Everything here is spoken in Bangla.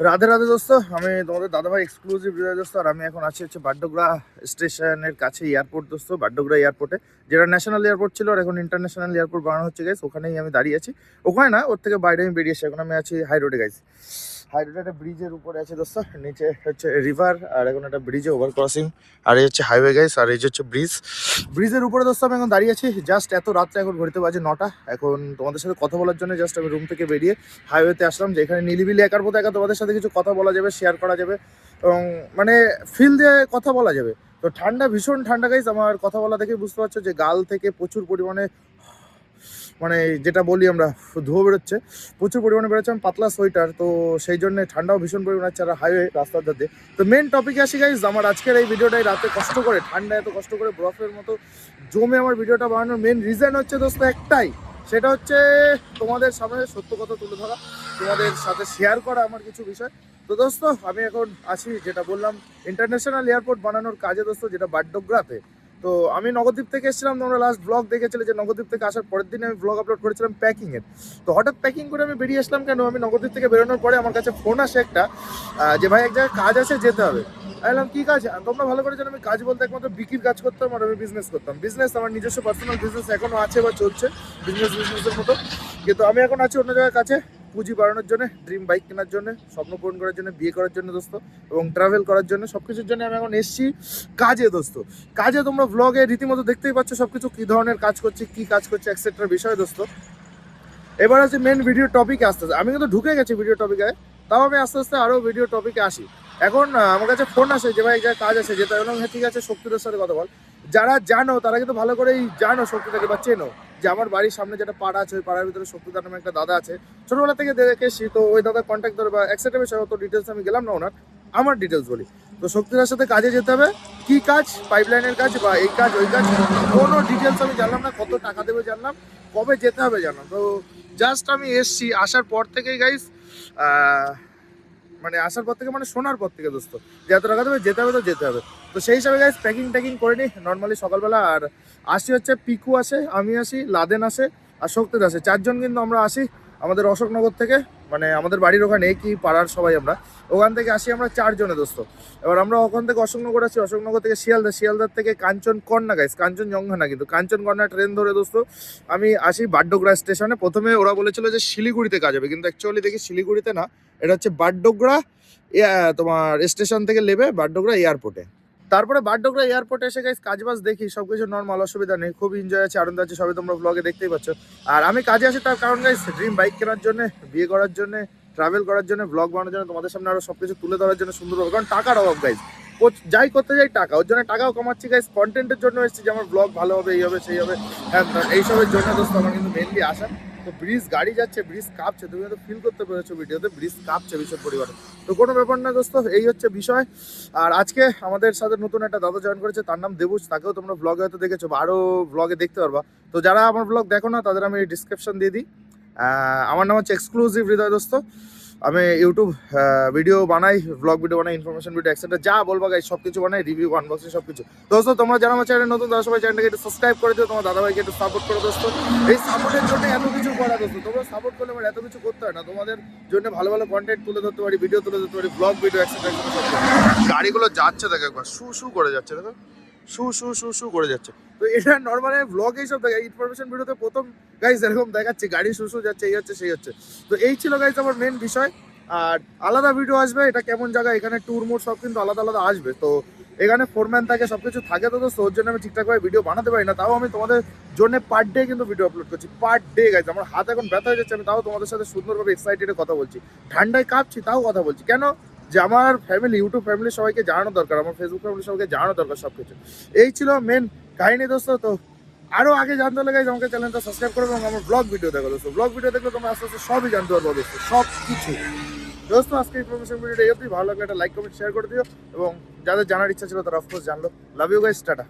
রাধে রাধে দোস্ত, আমি তোমাদের দাদাভাই এক্সক্লুসিভ হৃদয় দোস্ত, আর আমি এখন আছি হচ্ছে বাড্ডোগ্রা স্টেশনের কাছে এয়ারপোর্ট দোস্ত, বাড্ডোগ্রা এয়ারপোর্টে যেটা ন্যাশনাল এয়ারপোর্ট ছিল আর এখন ইন্টারন্যাশনাল এয়ারপোর্ট বানানো হচ্ছে গাইস ওখানেই আমি দাঁড়িয়ে আছি। ওখানে না, ওর থেকে বাইরে আমি বেরিয়ে এসে এখন আমি আছি হাই রোডে গাইস হাই রোডে একটা ব্রিজের উপরে আছে দোস্ত, নিচে হচ্ছে রিভার আর এখন একটা ব্রিজে ওভার ক্রসিং আর এই হচ্ছে হাইওয়ে গাইস আর এই হচ্ছে ব্রিজ ব্রিজের উপরে দোস্ত আমি এখন দাঁড়িয়ে আছি জাস্ট এত রাত্রে এখন ঘড়িতে বাজে নটা। এখন তোমাদের সাথে কথা বলার জন্য জাস্ট আমি রুম থেকে বেরিয়ে হাইওয়েতে আসলাম যেখানে নিলিবিলি একার মতো একা তোমাদের সাথে কিছু কথা বলা যাবে শেয়ার করা যাবে, এবং মানে ফিল দিয়ে কথা বলা যাবে। তো ঠান্ডা, ভীষণ ঠান্ডা গাইজ আমার কথা বলা দেখে বুঝতে পারছ যে গাল থেকে প্রচুর পরিমাণে মানে যেটা বলি আমরা, ধুয়ো বেরোচ্ছে। প্রচুর পরিমাণে বেরোচ্ছে, আমি পাতলা সোয়েটার, তো সেই জন্য ঠান্ডাও ভীষণ পরিমাণে আছে আর হাইওয়ে রাস্তার ধারে তো মেন টপিকে আসি গাইজ আমার আজকের এই ভিডিওটাই রাতে কষ্ট করে ঠান্ডা এত কষ্ট করে বরফের মতো জমে আমার ভিডিওটা বানানোর মেন রিজন হচ্ছে দোস্ত একটাই, সেটা হচ্ছে তোমাদের সামনে সত্য কথা তুলে ধরা, তোমাদের সাথে শেয়ার করা আমার কিছু বিষয়। তো দোস্ত, আমি এখন আছি যেটা বললাম ইন্টারন্যাশনাল এয়ারপোর্ট বানানোর কাজে দোস্ত, যেটা বাড্ডোগ্রাতে। তো আমি নগদ্বীপ থেকে এসেছিলাম, তোমরা লাস্ট ব্লগ দেখেছিলে যে নগদ্বীপ থেকে আসার পরের দিন আমি ব্লগ আপলোড করেছিলাম প্যাকিং এর। তো হঠাৎ প্যাকিং করে আমি বেরিয়ে আসলাম কেন? আমি নগদ্বীপ থেকে বেরোনোর পরে আমার কাছে ফোন আসে একটা যে ভাই এক জায়গায় কাজ আছে, যেতে হবে। বললাম, কি কাজ? তোমরা ভালো করে জানো, আমি কাজ বলতে একমাত্র বিক্রির কাজ করতাম আর আমি বিজনেস করতাম। বিজনেস আমার নিজস্ব পার্সোনাল বিজনেস এখনও আছে বা চলছে বিজনেস বিজনেসের মতো। কিন্তু আমি এখন আছি অন্য জায়গায় কাছে। পুঁজি বাড়ানোর জন্য ড্রিম বাইক কেনার জন্য, স্বপ্ন পূরণ করার জন্য, বিয়ে করার জন্য দোস্ত, এবং ট্রাভেল করার জন্য সব কিছুর জন্য আমি এখন এসছি কাজে দোস্ত। কাজে তোমরা ব্লগে রীতিমতো দেখতেই পাচ্ছ সব কিছু কী ধরনের কাজ করছে, কী কাজ করছে এক্সেট্রা বিষয় দোস্ত। এবার আছে মেন ভিডিও টপিকে আসতে আমি কিন্তু ঢুকে গেছি ভিডিও টপিকে তাও আমি আস্তে আস্তে আরও ভিডিও টপিকে আসি। এখন আমার কাছে ফোন আসে যে ভাই জায়গায় কাজ আছে হবে হ্যাঁ ঠিক আছে শক্তিদের সাথে কথা বল। যারা জানো, তারা কিন্তু ভালো করেই জানো শক্তিটাকে বা চেনো। যে আমার বাড়ির সামনে যেটা পাড়া আছে, ওই পাড়ার ভিতরে শক্তিদার নামে একটা দাদা আছে। ছোটবেলা থেকে দেখে এসেছি, তো ওই দাদার কন্ট্যাক্ট ধরে বা একসাথে বিষয় অত ডিটেলস আমি গেলাম না ওনার, আমার ডিটেলস বলি। তো শক্তিদার সাথে কাজে যেতে হবে। কি কাজ? পাইপলাইনের কাজ বা এই কাজ, ওই কাজ, কোনো ডিটেলস আমি জানলাম না, কত টাকা দেবে জানলাম, কবে যেতে হবে জানলাম। তো জাস্ট আমি এসছি, আসার পর থেকেই গাইস মানে আসার পর থেকে মানে শোনার পর থেকে দোস্ত। যে এত টাকা দেবে, যেতে হবে তো যেতে হবে। তো সেই হিসাবে গাইজ প্যাকিং ট্যাকিং করে নিই। নর্মালি সকালবেলা আর আসি হচ্ছে, পিকু আসে, আমি আসি, লাদেন আসে আর শক্তিদ আসে। চারজন কিন্তু আমরা আসি। আমাদের অশোকনগর থেকে মানে আমাদের বাড়ির ওখানে কি পাড়ার সবাই আমরা, ওখান থেকে আসি আমরা চারজনে দোস্ত। এবার আমরা ওখান থেকে অশোকনগর আসি, অশোকনগর থেকে শিয়ালদা, শিয়ালদার থেকে কাঞ্চন কন্যা গাইস কাঞ্চন জঙ্ঘা না কিন্তু, কাঞ্চন কন্যা ট্রেন ধরে দোস্ত, আমি আসি বাড্ডোগ্রা স্টেশনে প্রথমে ওরা বলেছিল যে শিলিগুড়িতে কাজ হবে, কিন্তু অ্যাকচুয়ালি দেখি শিলিগুড়িতে না, এটা হচ্ছে বাড্ডোগ্রা, ইয়া- তোমার স্টেশন থেকে নেবে বাড্ডোগ্রা এয়ারপোর্টে তারপরে বাড্ডোগ্রা এয়ারপোর্টে এসে গাইস কাজ বাজ দেখি সব কিছু নর্মাল অসুবিধা নেই, খুব এনজয় আছে, আনন্দ আছে, সবই তোমরা ব্লগে দেখতেই পাচ্ছ। আর আমি কাজে আসি তার কারণ গাইস ড্রিম বাইক কেনার জন্য, বিয়ে করার জন্য ট্রাভেল করার জন্য ব্লগ বানানোর জন্য তোমাদের সামনে আরও সবকিছু তুলে ধরার জন্য সুন্দর হবে। কারণ টাকার অভাব গাইস যাই করতে যাই টাকা, ওর জন্য টাকাও কমাচ্ছি গাইস কন্টেন্টের জন্য এসেছি যে আমার ব্লগ ভালো হবে, এই হবে, সেই হবে হ্যাঁ এইসবের জন্য দোস্ত আমার কিন্তু মেনলি আসা তো ব্রিজ, গাড়ি যাচ্ছে, ব্রিজ কাঁপছে। তুমি হয়তো ফিল করতে পেরেছ ভিডিওতে, ব্রিজ কাঁপছে ভীষণ পরিবারে তো কোনো ব্যাপার না দোস্ত, এই হচ্ছে বিষয়। আর আজকে আমাদের সাথে নতুন একটা দাদা জয়েন করেছে, তার নাম দেবুজ তাকেও তোমরা ব্লগে হয়তো দেখেছ বা আরও ব্লগে দেখতে পারবা। তো যারা আমার ব্লগ দেখো না, তাদের আমি ডিসক্রিপশন দিয়ে দিই। আমার নাম হচ্ছে এক্সক্লুসিভ হৃদয় দোস্ত। আমি ইউটিউব ভিডিও বানাই ব্লগ ভিডিও বানাই ইনফরমেশন ভিডিও এক্সেট্রা যা বলবা গাই সব কিছু বানাই রিভিউ আনবক্সিং সব কিছু দোস্ত, তোমরা যারা আমার চ্যানেল নতুন, তারা সবাই চ্যানেলটাকে একটু সাবস্ক্রাইব করে দিও, তোমার দাদাভাইকে একটু সাপোর্ট করো দোস্ত। এই সাপোর্টের জন্য এত কিছু করা দোস্ত। তোমরা সাপোর্ট করলে আমার এত কিছু করতে হয় না। তোমাদের জন্য ভালো ভালো কন্টেন্ট তুলে ধরতে পারি ভিডিও তুলে ধরতে পারি ব্লগ ভিডিও এক্সেট্রা গাড়িগুলো যাচ্ছে, দেখো একবার। শু শু করে যাচ্ছে, দেখো। শু শু শু শু করে যাচ্ছে। তো এটা নর্মালি ব্লগ এইসব দেখা ইনফরমেশন ভিডিওতে প্রথম গাইজ এরকম দেখাচ্ছে, গাড়ি শু শু যাচ্ছে, এই হচ্ছে, সেই হচ্ছে। তো এই ছিল গাইজ আমার মেন বিষয়। আর আলাদা ভিডিও আসবে, এটা কেমন জায়গা, এখানে ট্যুর মোড সব কিন্তু আলাদা আলাদা আসবে। তো এখানে ফোরম্যান থাকে সব কিছু থাকে তো দোস্ত ওর জন্য আমি ঠিকঠাকভাবে ভিডিও বানাতে পারি না। তাও আমি তোমাদের জন্য পার ডে কিন্তু ভিডিও আপলোড করছি। পার ডে গাইজ আমার হাত এখন ব্যথা হয়ে যাচ্ছে, আমি তাও তোমাদের সাথে সুন্দরভাবে এক্সাইটেডে কথা বলছি। ঠান্ডায় কাঁপছি, তাও কথা বলছি। কেন? যে আমার ফ্যামিলি ইউটিউব ফ্যামিলি সবাইকে জানানো দরকার, আমার ফেসবুক ফ্যামিলি সবাইকে জানানো দরকার সব কিছু এই ছিল মেন কাহিনী দোস্ত, তো আরও আগে জানতে হলে গাইজ আমাকে চ্যানেলটা সাবস্ক্রাইব করবে এবং আমার ব্লগ ভিডিও দেখো দোস্ত। ব্লগ ভিডিও দেখলে তোমরা আস্তে আস্তে সবই জানতে পারব দোস্ত সব কিছু দোস্ত, আজকে ইনফরমেশন ভিডিওটা এই ভালো লাগলে একটা লাইক কমেন্ট শেয়ার করে দিও এবং যাদের জানার ইচ্ছা ছিল তারা অফকোর্স জানলো। Love you guys tata.